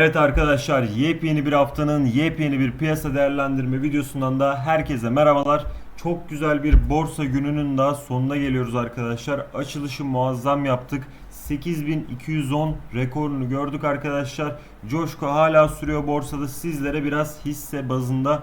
Evet arkadaşlar yepyeni bir haftanın yepyeni bir piyasa değerlendirme videosundan da herkese merhabalar. Çok güzel bir borsa gününün daha sonuna geliyoruz arkadaşlar. Açılışı muazzam yaptık. 8210 rekorunu gördük arkadaşlar. Coşku hala sürüyor borsada. Sizlere biraz hisse bazında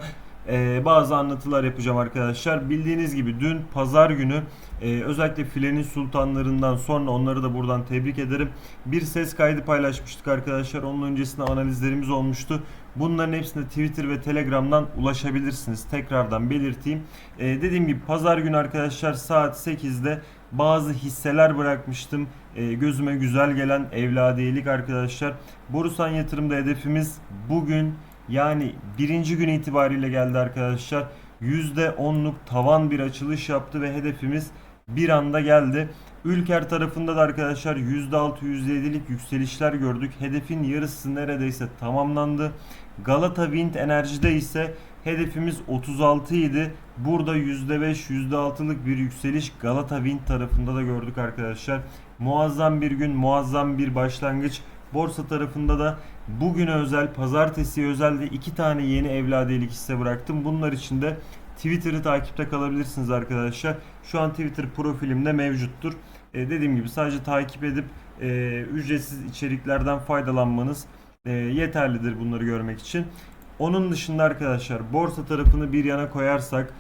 e, bazı anlatılar yapacağım arkadaşlar. Bildiğiniz gibi dün pazar günü e, özellikle filenin sultanlarından sonra onları da buradan tebrik ederim. Bir ses kaydı paylaşmıştık arkadaşlar. Onun öncesinde analizlerimiz olmuştu. Bunların hepsine Twitter ve Telegram'dan ulaşabilirsiniz. Tekrardan belirteyim. E, dediğim gibi pazar günü arkadaşlar saat 8'de bazı hisseler bırakmıştım. E, gözüme güzel gelen evladiyelik arkadaşlar. Borusan yatırımda hedefimiz bugün yani birinci gün itibariyle geldi arkadaşlar. %10'luk tavan bir açılış yaptı ve hedefimiz bir anda geldi. Ülker tarafında da arkadaşlar %6 %7'lik yükselişler gördük. Hedefin yarısı neredeyse tamamlandı. Galata Wind Enerji'de ise hedefimiz 36 idi. Burada %5 %6'lık bir yükseliş Galata Wind tarafında da gördük arkadaşlar. Muazzam bir gün, muazzam bir başlangıç. Borsa tarafında da bugüne özel, pazartesi özel de iki tane yeni evladiyelik hisse bıraktım. Bunlar için de Twitter'ı takipte kalabilirsiniz arkadaşlar. Şu an Twitter profilimde mevcuttur. E, dediğim gibi sadece takip edip e, ücretsiz içeriklerden faydalanmanız e, yeterlidir bunları görmek için. Onun dışında arkadaşlar borsa tarafını bir yana koyarsak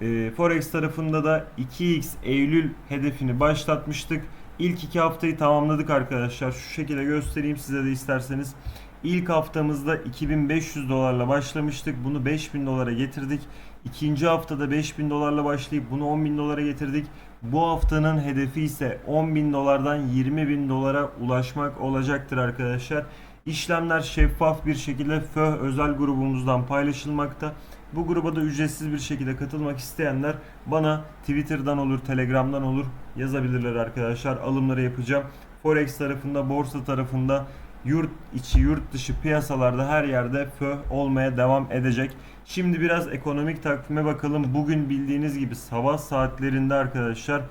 e, Forex tarafında da 2x Eylül hedefini başlatmıştık. İlk iki haftayı tamamladık arkadaşlar. Şu şekilde göstereyim size de isterseniz. İlk haftamızda 2500 dolarla başlamıştık. Bunu 5000 dolara getirdik. İkinci haftada 5000 dolarla başlayıp bunu 10.000 dolara getirdik. Bu haftanın hedefi ise 10.000 dolardan 20.000 dolara ulaşmak olacaktır arkadaşlar. İşlemler şeffaf bir şekilde FÖH özel grubumuzdan paylaşılmakta. Bu gruba da ücretsiz bir şekilde katılmak isteyenler bana Twitter'dan olur, Telegram'dan olur yazabilirler arkadaşlar. Alımları yapacağım. Forex tarafında, borsa tarafında, yurt içi, yurt dışı piyasalarda her yerde FÖH olmaya devam edecek. Şimdi biraz ekonomik takvime bakalım. Bugün bildiğiniz gibi sabah saatlerinde arkadaşlar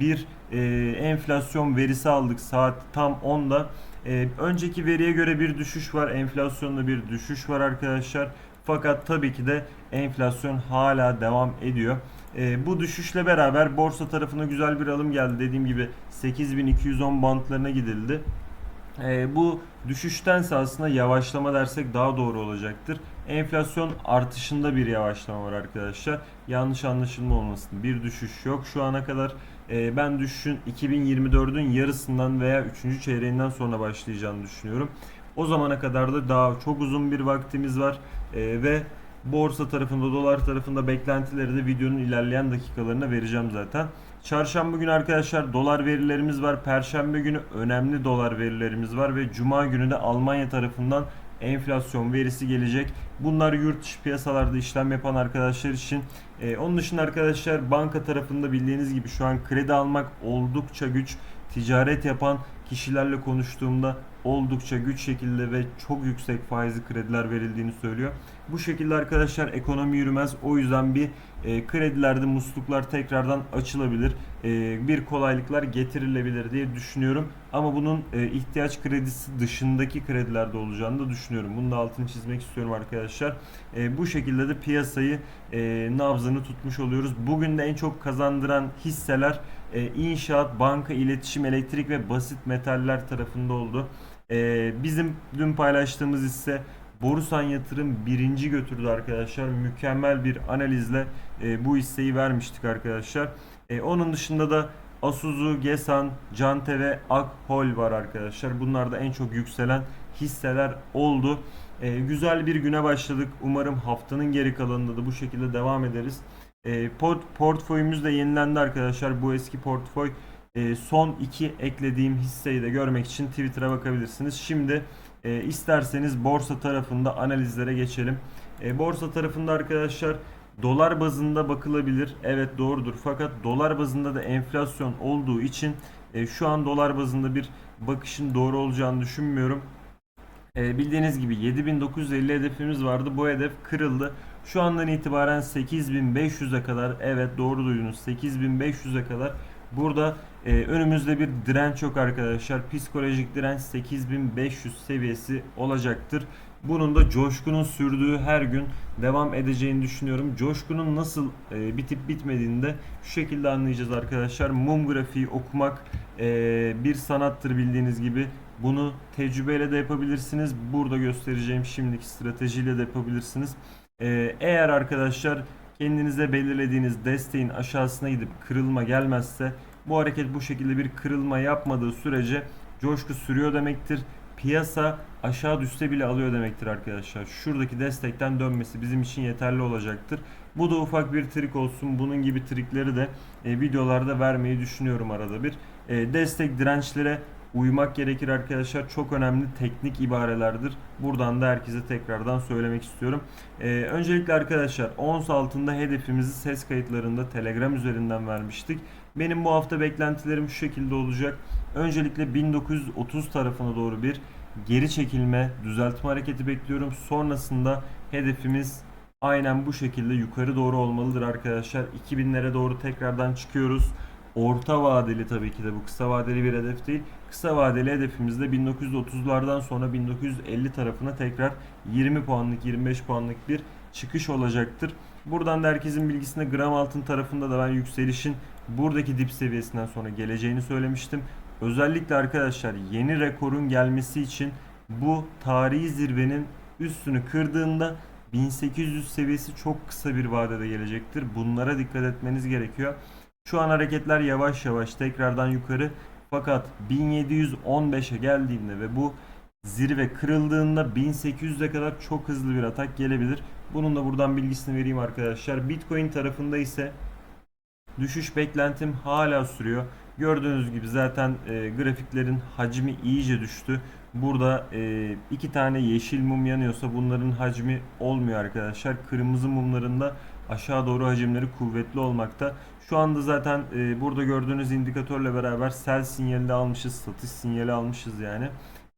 bir e, enflasyon verisi aldık saat tam 10'da. E, önceki veriye göre bir düşüş var. Enflasyonda bir düşüş var arkadaşlar. Fakat tabii ki de enflasyon hala devam ediyor. E, bu düşüşle beraber borsa tarafına güzel bir alım geldi. Dediğim gibi 8210 bantlarına gidildi. E, bu düşüştense aslında yavaşlama dersek daha doğru olacaktır. Enflasyon artışında bir yavaşlama var arkadaşlar. Yanlış anlaşılma olmasın. Bir düşüş yok şu ana kadar. E, ben düşüşün 2024'ün yarısından veya 3. çeyreğinden sonra başlayacağını düşünüyorum. O zamana kadar da daha çok uzun bir vaktimiz var E, ve borsa tarafında, dolar tarafında beklentileri de videonun ilerleyen dakikalarına vereceğim zaten. Çarşamba günü arkadaşlar dolar verilerimiz var. Perşembe günü önemli dolar verilerimiz var ve cuma günü de Almanya tarafından enflasyon verisi gelecek. Bunlar yurt dışı piyasalarda işlem yapan arkadaşlar için. Ee, onun dışında arkadaşlar banka tarafında bildiğiniz gibi şu an kredi almak oldukça güç. Ticaret yapan kişilerle konuştuğumda oldukça güç şekilde ve çok yüksek faizli krediler verildiğini söylüyor. Bu şekilde arkadaşlar ekonomi yürümez. O yüzden bir e, kredilerde musluklar tekrardan açılabilir. E, bir kolaylıklar getirilebilir diye düşünüyorum. Ama bunun e, ihtiyaç kredisi dışındaki kredilerde olacağını da düşünüyorum. Bunu da altını çizmek istiyorum arkadaşlar. E, bu şekilde de piyasayı e, nabzını tutmuş oluyoruz. Bugün de en çok kazandıran hisseler e, inşaat, banka, iletişim, elektrik ve basit metaller tarafında oldu. E, bizim dün paylaştığımız hisse Borusan Yatırım birinci götürdü arkadaşlar. Mükemmel bir analizle e, bu hisseyi vermiştik arkadaşlar. E, onun dışında da Asuzu, Gesan, Cante ve Akhol var arkadaşlar. Bunlar da en çok yükselen hisseler oldu. E, güzel bir güne başladık. Umarım haftanın geri kalanında da bu şekilde devam ederiz. E, port, portföyümüz de yenilendi arkadaşlar. Bu eski portföy e, son iki eklediğim hisseyi de görmek için Twitter'a bakabilirsiniz. Şimdi e, isterseniz borsa tarafında analizlere geçelim. E, borsa tarafında arkadaşlar dolar bazında bakılabilir. Evet doğrudur. Fakat dolar bazında da enflasyon olduğu için e, şu an dolar bazında bir bakışın doğru olacağını düşünmüyorum. E, bildiğiniz gibi 7950 hedefimiz vardı. Bu hedef kırıldı. Şu andan itibaren 8500'e kadar evet doğru duydunuz 8500'e kadar Burada e, önümüzde bir direnç yok arkadaşlar. Psikolojik direnç 8500 seviyesi olacaktır. Bunun da Coşkun'un sürdüğü her gün devam edeceğini düşünüyorum. Coşkun'un nasıl e, bitip bitmediğini de şu şekilde anlayacağız arkadaşlar. Mum grafiği okumak e, bir sanattır bildiğiniz gibi. Bunu tecrübeyle de yapabilirsiniz. Burada göstereceğim şimdiki stratejiyle de yapabilirsiniz. E, eğer arkadaşlar kendinize belirlediğiniz desteğin aşağısına gidip kırılma gelmezse bu hareket bu şekilde bir kırılma yapmadığı sürece coşku sürüyor demektir. Piyasa aşağı düşse bile alıyor demektir arkadaşlar. Şuradaki destekten dönmesi bizim için yeterli olacaktır. Bu da ufak bir trik olsun. Bunun gibi trikleri de e, videolarda vermeyi düşünüyorum arada bir. E, destek dirençlere uymak gerekir arkadaşlar. Çok önemli teknik ibarelerdir. Buradan da herkese tekrardan söylemek istiyorum. Ee, öncelikle arkadaşlar ons altında hedefimizi ses kayıtlarında Telegram üzerinden vermiştik. Benim bu hafta beklentilerim şu şekilde olacak. Öncelikle 1930 tarafına doğru bir geri çekilme, düzeltme hareketi bekliyorum. Sonrasında hedefimiz aynen bu şekilde yukarı doğru olmalıdır arkadaşlar. 2000'lere doğru tekrardan çıkıyoruz. Orta vadeli tabii ki de bu kısa vadeli bir hedef değil. Kısa vadeli hedefimiz de 1930'lardan sonra 1950 tarafına tekrar 20 puanlık 25 puanlık bir çıkış olacaktır. Buradan da herkesin bilgisine gram altın tarafında da ben yükselişin buradaki dip seviyesinden sonra geleceğini söylemiştim. Özellikle arkadaşlar yeni rekorun gelmesi için bu tarihi zirvenin üstünü kırdığında 1800 seviyesi çok kısa bir vadede gelecektir. Bunlara dikkat etmeniz gerekiyor. Şu an hareketler yavaş yavaş tekrardan yukarı fakat 1715'e geldiğinde ve bu zirve kırıldığında 1800'e kadar çok hızlı bir atak gelebilir. Bunun da buradan bilgisini vereyim arkadaşlar. Bitcoin tarafında ise düşüş beklentim hala sürüyor. Gördüğünüz gibi zaten e, grafiklerin hacmi iyice düştü. Burada e, iki tane yeşil mum yanıyorsa bunların hacmi olmuyor arkadaşlar. Kırmızı mumlarında aşağı doğru hacimleri kuvvetli olmakta. Şu anda zaten e, burada gördüğünüz indikatörle beraber sell sinyali almışız, satış sinyali almışız yani.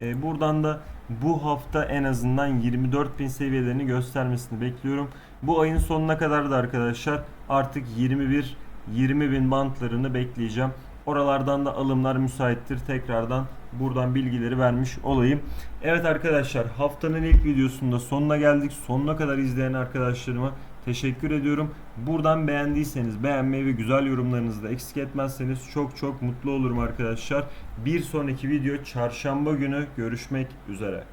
E, buradan da bu hafta en azından 24.000 seviyelerini göstermesini bekliyorum. Bu ayın sonuna kadar da arkadaşlar artık 21 20.000 bantlarını bekleyeceğim. Oralardan da alımlar müsaittir. Tekrardan buradan bilgileri vermiş olayım. Evet arkadaşlar haftanın ilk videosunda sonuna geldik. Sonuna kadar izleyen arkadaşlarıma teşekkür ediyorum. Buradan beğendiyseniz beğenmeyi ve güzel yorumlarınızı da eksik etmezseniz çok çok mutlu olurum arkadaşlar. Bir sonraki video çarşamba günü görüşmek üzere.